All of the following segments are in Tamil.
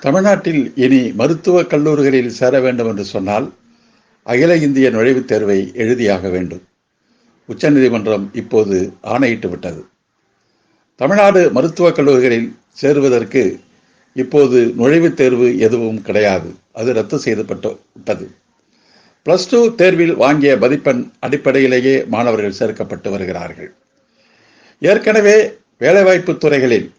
தமிழ்நாட்டில் இனி மருத்துவக் கல்லூரிகளில் சேர வேண்டும் என்று சொன்னால் அகில இந்திய நுழைவுத் தேர்வை எழுதியாக வேண்டும். உச்சநீதிமன்றம் இப்போது ஆணையிட்டு விட்டது. தமிழ்நாடு மருத்துவக் கல்லூரிகளில் சேருவதற்கு இப்போது நுழைவுத் தேர்வு எதுவும் கிடையாது. அது ரத்து செய்யப்பட்டு விட்டது. பிளஸ் டூ தேர்வில் வாங்கிய மதிப்பெண் அடிப்படையிலேயே மாணவர்கள் சேர்க்கப்பட்டு வருகிறார்கள். ஏற்கனவே வேலைவாய்ப்பு துறைகளில்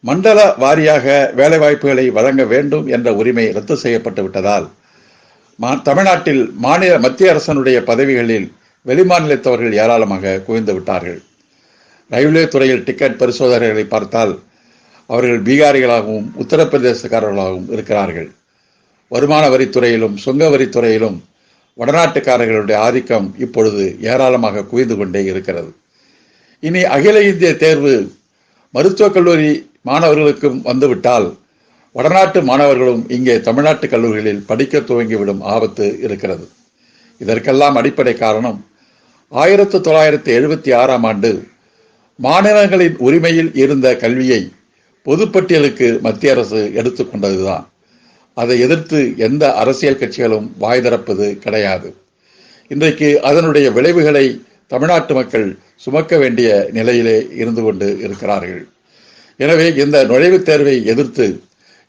மண்டல வாரியாக வேலைவாய்ப்புகளை வழங்க வேண்டும் என்ற உரிமை ரத்து செய்யப்பட்டு விட்டதால் மா- தமிழ்நாட்டில் மாநில மத்திய அரசனுடைய பதவிகளில் வெளிமாநிலத்தவர்கள் ஏராளமாக குவிந்து விட்டார்கள். ரயில்வே துறையில் டிக்கெட் பரிசோதனைகளை பார்த்தால் அவர்கள் பீகாரிகளாகவும் உத்தரப்பிரதேசக்காரர்களாகவும் இருக்கிறார்கள். வருமான வரித்துறையிலும் சுங்க வரித்துறையிலும் வடநாட்டுக்காரர்களுடைய ஆதிக்கம் இப்பொழுது ஏராளமாக குவிந்து கொண்டே இருக்கிறது. இனி அகில இந்திய தேர்வு மருத்துவக் கல்லூரி மாணவர்களுக்கும் வந்துவிட்டால் வடநாட்டு மாணவர்களும் இங்கே தமிழ்நாட்டு கல்லூரிகளில் படிக்க துவங்கிவிடும் ஆபத்து இருக்கிறது. இதற்கெல்லாம் அடிப்படை காரணம் ஆயிரத்து தொள்ளாயிரத்து எழுபத்தி ஆறாம் ஆண்டு மாநிலங்களின் உரிமையில் இருந்த கல்வியை பொதுப்பட்டியலுக்கு மத்திய அரசு எடுத்துக்கொண்டதுதான் அதை எதிர்த்து எந்த அரசியல் கட்சிகளும் வாய் திறப்பது கிடையாது. இன்றைக்கு அதனுடைய விளைவுகளை தமிழ்நாட்டு மக்கள் சுமக்க வேண்டிய நிலையிலே இருந்து கொண்டு இருக்கிறார்கள். எனவே இந்த நுழைவுத் தேர்வை எதிர்த்து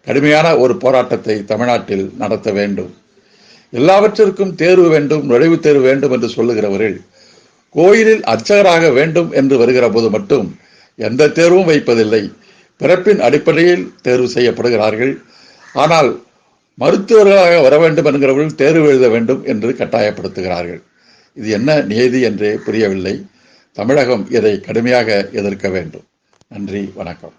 கடுமையான ஒரு போராட்டத்தை தமிழ்நாட்டில் நடத்த வேண்டும். எல்லாவற்றிற்கும் தேர்வு வேண்டும் நுழைவுத் தேர்வு வேண்டும் என்று சொல்லுகிறவர்கள் கோயிலில் அர்ச்சகராக வேண்டும் என்று வருகிற போது மட்டும் எந்த தேர்வும் வைப்பதில்லை. பிறப்பின் அடிப்படையில் தேர்வு செய்யப்படுகிறார்கள். ஆனால் மருத்துவர்களாக வர வேண்டும் என்கிறவர்கள் தேர்வு எழுத வேண்டும் என்று கட்டாயப்படுத்துகிறார்கள். இது என்ன நியதி என்றே புரியவில்லை. தமிழகம் இதை கடுமையாக எதிர்க்க வேண்டும். நன்றி வணக்கம்.